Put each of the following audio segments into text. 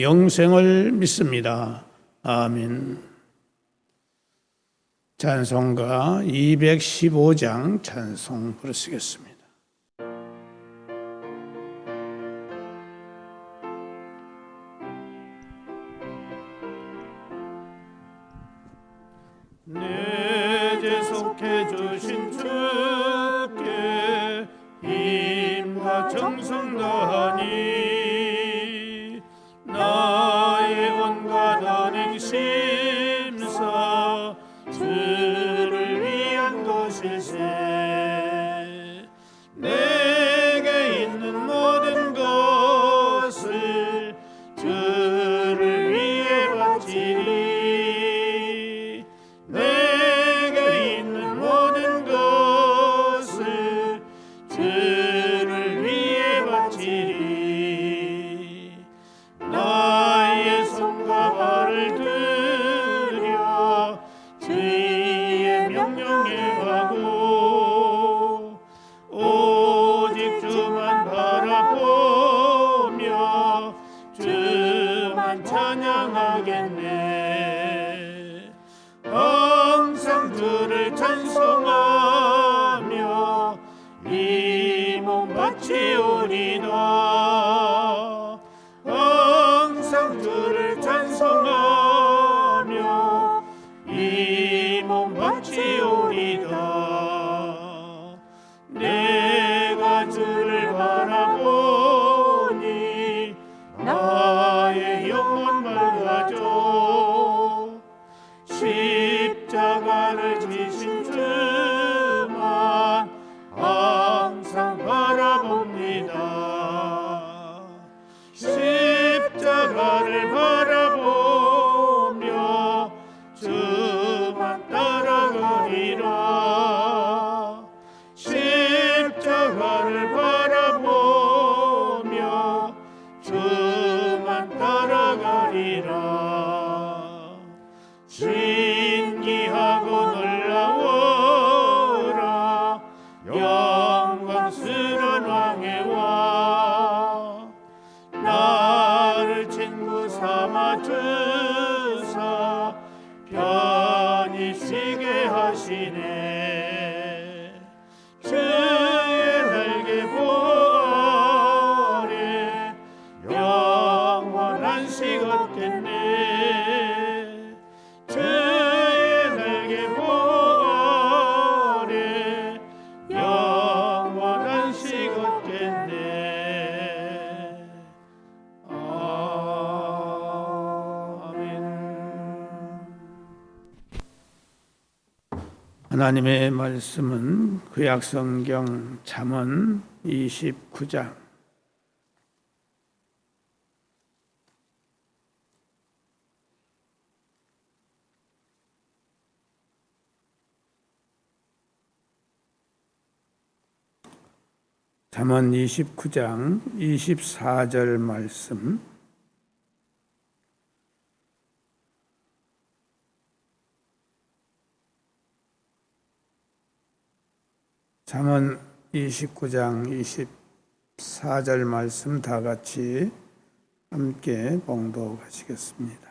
영생을 믿습니다. 아멘. 찬송가 215장 찬송 부르시겠습니다. 정성 다하니 하시네 하나님의 말씀은 구약성경 잠언 29장. 잠언 29장 24절 말씀 잠언 29장 24절 말씀 다 같이 함께 봉독하시겠습니다.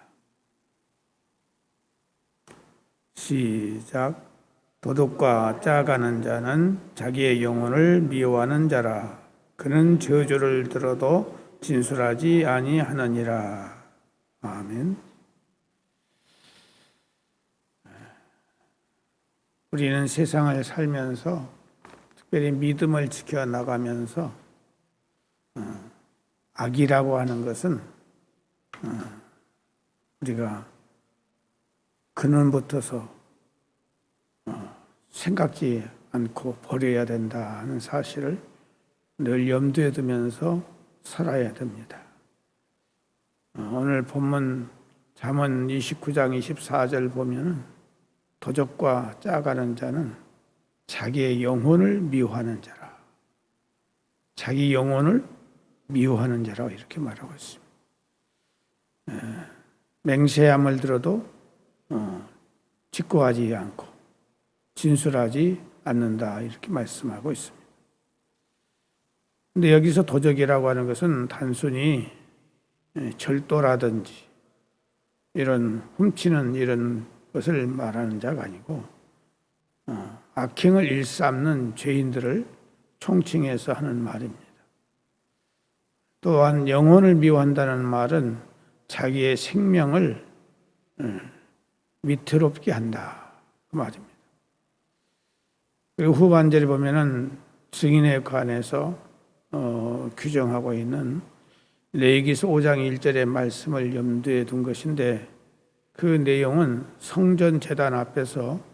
시작. 도둑과 짜가는 자는 자기의 영혼을 미워하는 자라. 그는 저주를 들어도 진술하지 아니하느니라. 아멘. 우리는 세상을 살면서 특별히 믿음을 지켜 나가면서 어, 악이라고 하는 것은 어, 우리가 근원부터서 어, 생각지 않고 버려야 된다 하는 사실을 늘 염두에 두면서 살아야 됩니다. 어, 오늘 본문 잠언 29장 24절 보면은 도적과 짜가는 자는 자기의 영혼을 미워하는 자라. 자기 영혼을 미워하는 자라고 이렇게 말하고 있습니다. 에, 맹세함을 들어도 어, 직고하지 않고 진술하지 않는다 이렇게 말씀하고 있습니다. 근데 여기서 도적이라고 하는 것은 단순히 예, 절도라든지 이런 훔치는 이런 것을 말하는 자가 아니고 어, 악행을 일삼는 죄인들을 총칭해서 하는 말입니다. 또한 영혼을 미워한다는 말은 자기의 생명을 어, 위태롭게 한다 그 말입니다. 그리고 후반절에 보면은 증인에 관해서 어, 규정하고 있는 레이기서 5장 1절의 말씀을 염두에 둔 것인데 그 내용은 성전 재단 앞에서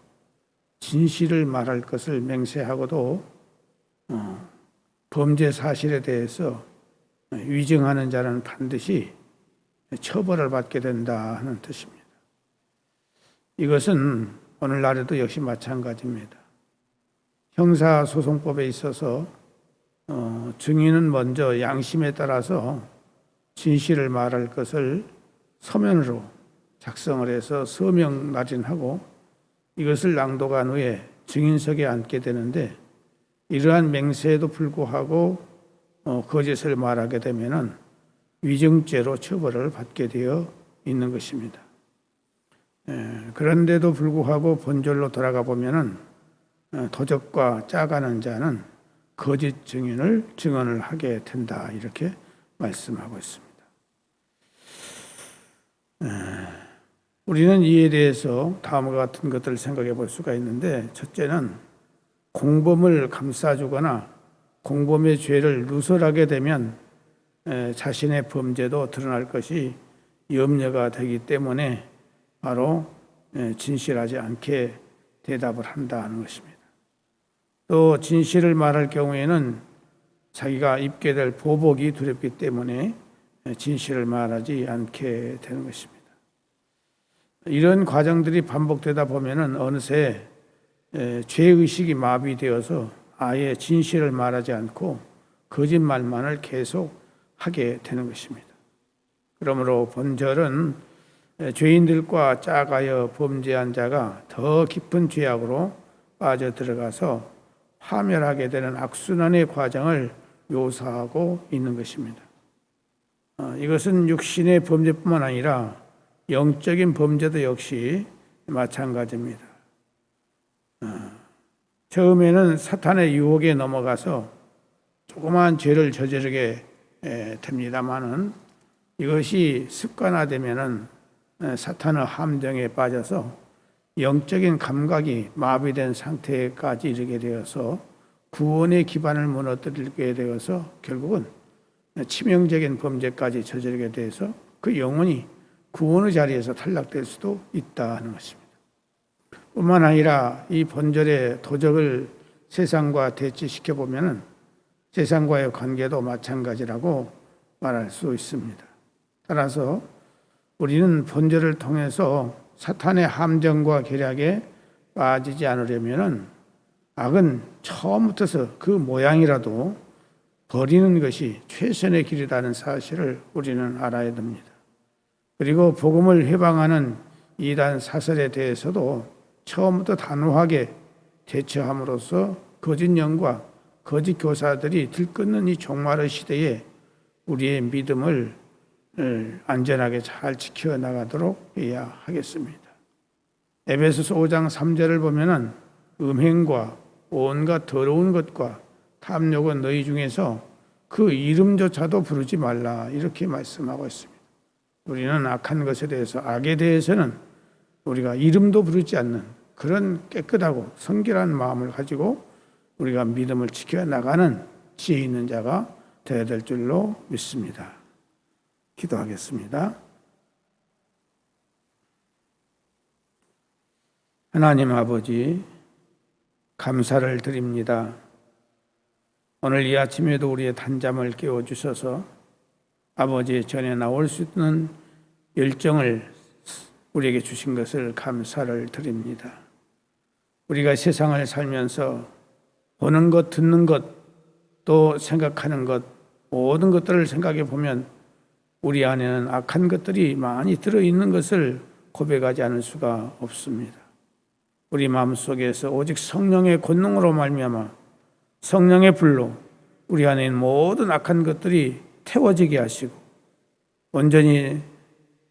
진실을 말할 것을 맹세하고도 어, 범죄 사실에 대해서 위증하는 자는 반드시 처벌을 받게 된다 하는 뜻입니다. 이것은 오늘날에도 역시 마찬가지입니다. 형사소송법에 있어서 어, 증인은 먼저 양심에 따라서 진실을 말할 것을 서면으로 작성을 해서 서명 날인하고 이것을 낭독한 후에 증인석에 앉게 되는데 이러한 맹세에도 불구하고 어, 거짓을 말하게 되면은 위증죄로 처벌을 받게 되어 있는 것입니다. 에, 그런데도 불구하고 본절로 돌아가 보면은 어, 도적과 짜가는 자는 거짓 증인을 증언을 하게 된다 이렇게 말씀하고 있습니다. 우리는 이에 대해서 다음과 같은 것들을 생각해 볼 수가 있는데 첫째는 공범을 감싸주거나 공범의 죄를 누설하게 되면 자신의 범죄도 드러날 것이 염려가 되기 때문에 바로 진실하지 않게 대답을 한다는 것입니다. 또 진실을 말할 경우에는 자기가 입게 될 보복이 두렵기 때문에 진실을 말하지 않게 되는 것입니다. 이런 과정들이 반복되다 보면은 어느새 죄의식이 마비되어서 아예 진실을 말하지 않고 거짓말만을 계속 하게 되는 것입니다. 그러므로 본절은 죄인들과 짝하여 범죄한 자가 더 깊은 죄악으로 빠져 들어가서 파멸하게 되는 악순환의 과정을 묘사하고 있는 것입니다. 어, 이것은 육신의 범죄뿐만 아니라 영적인 범죄도 역시 마찬가지입니다. 어, 처음에는 사탄의 유혹에 넘어가서 조그마한 죄를 저지르게 됩니다만은 이것이 습관화되면은 사탄의 함정에 빠져서 영적인 감각이 마비된 상태까지 이르게 되어서 구원의 기반을 무너뜨리게 되어서 결국은 치명적인 범죄까지 저지르게 돼서 그 영혼이 구원의 자리에서 탈락될 수도 있다 하는 것입니다. 뿐만 아니라 이 본절의 도적을 세상과 대치시켜 보면은 세상과의 관계도 마찬가지라고 말할 수 있습니다. 따라서 우리는 본절을 통해서 사탄의 함정과 계략에 빠지지 않으려면은 악은 처음부터서 그 모양이라도 버리는 것이 최선의 길이라는 사실을 우리는 알아야 됩니다. 그리고 복음을 해방하는 이단 사설에 대해서도 처음부터 단호하게 대처함으로써 거짓 영과 거짓 교사들이 들끓는 이 종말의 시대에 우리의 믿음을 안전하게 잘 지켜 나가도록 해야 하겠습니다. 에베소서 5장 3절을 보면은 음행과 온갖 더러운 것과 탐욕은 너희 중에서 그 이름조차도 부르지 말라 이렇게 말씀하고 있습니다. 우리는 악한 것에 대해서 악에 대해서는 우리가 이름도 부르지 않는 그런 깨끗하고 성결한 마음을 가지고 우리가 믿음을 지켜 나가는 지혜 있는 자가 되어야 될 줄로 믿습니다. 기도하겠습니다. 하나님 아버지, 감사를 드립니다. 오늘 이 아침에도 우리의 단잠을 깨워 주셔서 아버지의 전에 나올 수 있는 열정을 우리에게 주신 것을 감사를 드립니다. 우리가 세상을 살면서 보는 것, 듣는 것, 또 생각하는 것, 모든 것들을 생각해 보면 우리 안에는 악한 것들이 많이 들어있는 것을 고백하지 않을 수가 없습니다. 우리 마음속에서 오직 성령의 권능으로 말미암아 성령의 불로 우리 안에 있는 모든 악한 것들이 태워지게 하시고 온전히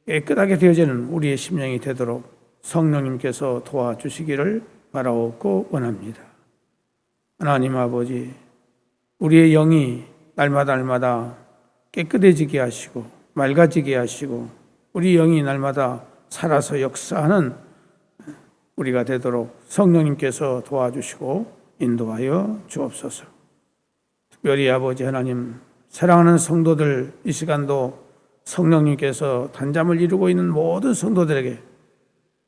깨끗하게 되어지는 우리의 심령이 되도록 성령님께서 도와주시기를 바라옵고 원합니다. 하나님 아버지, 우리의 영이 날마다 날마다 깨끗해지게 하시고 맑아지게 하시고 우리 영이 날마다 살아서 역사하는 우리가 되도록 성령님께서 도와주시고 인도하여 주옵소서. 특별히 아버지 하나님 사랑하는 성도들 이 시간도 성령님께서 단잠을 이루고 있는 모든 성도들에게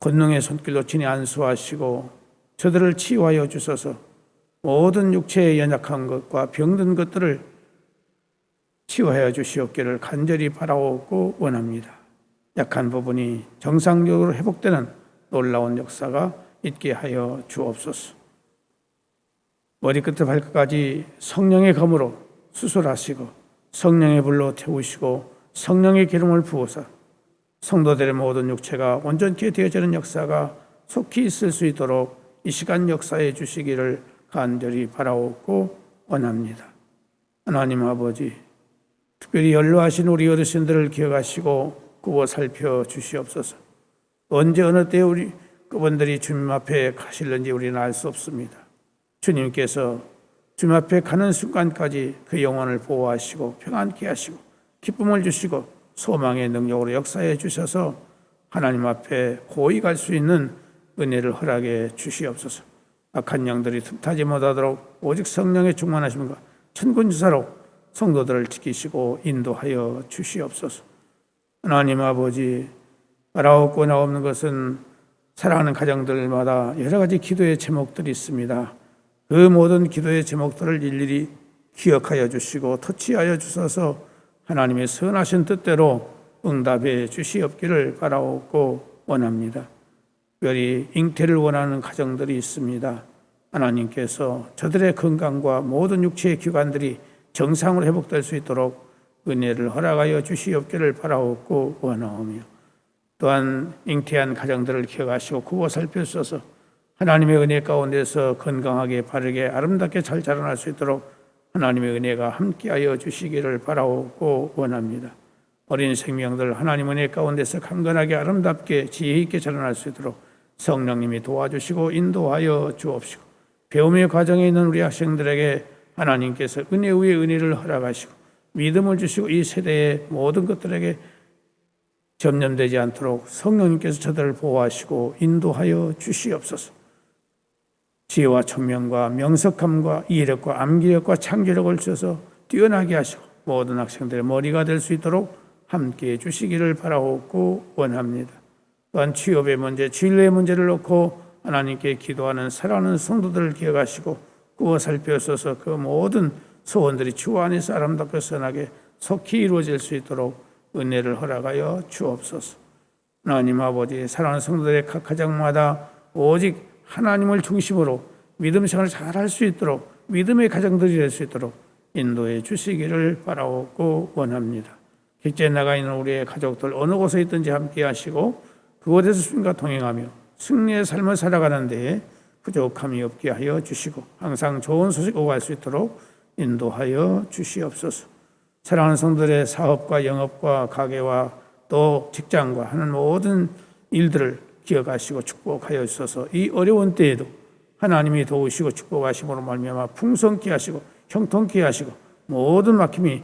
권능의 손길로 친히 안수하시고 저들을 치유하여 주셔서 모든 육체의 연약한 것과 병든 것들을 치유하여 주시옵기를 간절히 바라오고 원합니다. 약한 부분이 정상적으로 회복되는 놀라운 역사가 있게 하여 주옵소서. 머리끝부터 발끝까지 성령의 검으로 수술하시고 성령의 불로 태우시고 성령의 기름을 부어서 성도들의 모든 육체가 온전케 되어지는 역사가 속히 있을 수 있도록 이 시간 역사해 주시기를 간절히 바라옵고 원합니다. 하나님 아버지, 특별히 연로하신 우리 어르신들을 기억하시고 구워 살펴 주시옵소서. 언제 어느 때 우리 그분들이 주님 앞에 가실는지 우리는 알 수 없습니다. 주님께서 주님 앞에 가는 순간까지 그 영혼을 보호하시고 평안케 하시고 기쁨을 주시고 소망의 능력으로 역사해 주셔서 하나님 앞에 고이 갈 수 있는 은혜를 허락해 주시옵소서. 악한 양들이 틈타지 못하도록 오직 성령의 충만하심과 천군주사로 성도들을 지키시고 인도하여 주시옵소서. 하나님 아버지 알아없고 나없는 것은 사랑하는 가정들마다 여러 가지 기도의 제목들이 있습니다. 그 모든 기도의 제목들을 일일이 기억하여 주시고 터치하여 주셔서 하나님의 선하신 뜻대로 응답해 주시옵기를 바라옵고 원합니다. 특별히 잉태를 원하는 가정들이 있습니다. 하나님께서 저들의 건강과 모든 육체의 기관들이 정상으로 회복될 수 있도록 은혜를 허락하여 주시옵기를 바라옵고 원하오며 또한 잉태한 가정들을 기억하시고 구워 살펴주셔서 하나님의 은혜 가운데서 건강하게 바르게 아름답게 잘 자라날 수 있도록 하나님의 은혜가 함께하여 주시기를 바라오고 원합니다. 어린 생명들 하나님 은혜 가운데서 강건하게 아름답게 지혜 있게 자라날 수 있도록 성령님이 도와주시고 인도하여 주옵시고 배움의 과정에 있는 우리 학생들에게 하나님께서 은혜 위에 은혜를 허락하시고 믿음을 주시고 이 세대의 모든 것들에게 점념되지 않도록 성령님께서 저들을 보호하시고 인도하여 주시옵소서. 지혜와 총명과 명석함과 이해력과 암기력과 창조력을 주셔서 뛰어나게 하시고 모든 학생들의 머리가 될 수 있도록 함께 해 주시기를 바라옵고 원합니다. 또한 취업의 문제, 진로의 문제를 놓고 하나님께 기도하는 사랑하는 성도들을 기억하시고 구워 살펴서서 그 모든 소원들이 주 안에서 아름답게 선하게 속히 이루어질 수 있도록 은혜를 허락하여 주옵소서. 하나님 아버지 사랑하는 성도들의 각 가정마다 오직 하나님을 중심으로 믿음 생활을 잘 할 수 있도록 믿음의 가정들이 될 수 있도록 인도해 주시기를 바라옵고 원합니다. 객지에 나가 있는 우리의 가족들 어느 곳에 있든지 함께 하시고 그곳에서 주님과 동행하며 승리의 삶을 살아가는 데에 부족함이 없게 하여 주시고 항상 좋은 소식 오고 갈수 있도록 인도하여 주시옵소서. 사랑하는 성들의 사업과 영업과 가게와 또 직장과 하는 모든 일들을 기억하시고 축복하여 주셔서 이 어려운 때에도 하나님이 도우시고 축복하심으로 말미암아 풍성케 하시고 형통케 하시고 모든 막힘이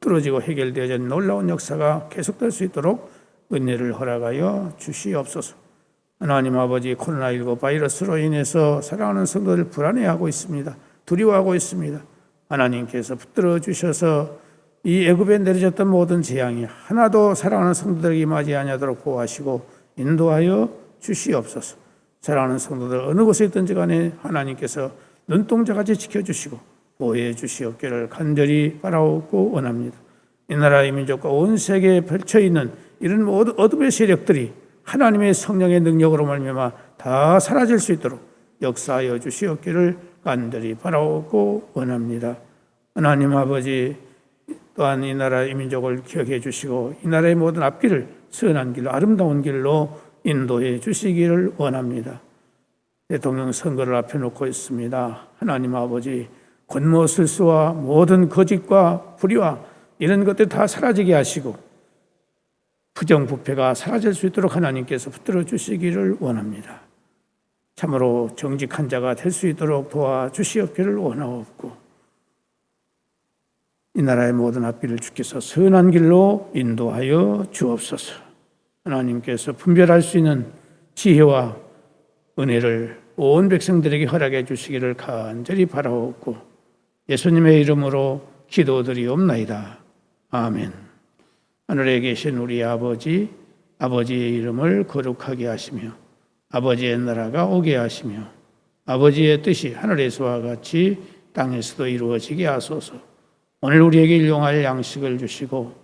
뚫어지고 해결되어진 놀라운 역사가 계속될 수 있도록 은혜를 허락하여 주시옵소서. 하나님 아버지 코로나19 바이러스로 인해서 사랑하는 성도들 불안해하고 있습니다. 두려워하고 있습니다. 하나님께서 붙들어 주셔서 이 애굽에 내려졌던 모든 재앙이 하나도 사랑하는 성도들에게 임하지 아니하도록 보호하시고 인도하여 주시옵소서. 사랑하는 성도들 어느 곳에 있든지 간에 하나님께서 눈동자같이 지켜주시고 보호해 주시옵기를 간절히 바라옵고 원합니다. 이 나라의 민족과 온 세계에 펼쳐 있는 이런 모든 어둠의 세력들이 하나님의 성령의 능력으로 말미암아 다 사라질 수 있도록 역사하여 주시옵기를 간절히 바라옵고 원합니다. 하나님 아버지 또한 이 나라의 민족을 기억해 주시고 이 나라의 모든 앞길을 선한 길로 아름다운 길로 인도해 주시기를 원합니다. 대통령 선거를 앞에 놓고 있습니다. 하나님 아버지 권모술수와 모든 거짓과 불의와 이런 것들 다 사라지게 하시고 부정부패가 사라질 수 있도록 하나님께서 붙들어 주시기를 원합니다. 참으로 정직한 자가 될 수 있도록 도와주시옵기를 원하옵고 이 나라의 모든 앞길을 주께서 선한 길로 인도하여 주옵소서. 하나님께서 분별할 수 있는 지혜와 은혜를 온 백성들에게 허락해 주시기를 간절히 바라옵고 예수님의 이름으로 기도드리옵나이다. 아멘. 하늘에 계신 우리 아버지, 아버지의 이름을 거룩하게 하시며 아버지의 나라가 오게 하시며 아버지의 뜻이 하늘에서와 같이 땅에서도 이루어지게 하소서. 오늘 우리에게 일용할 양식을 주시고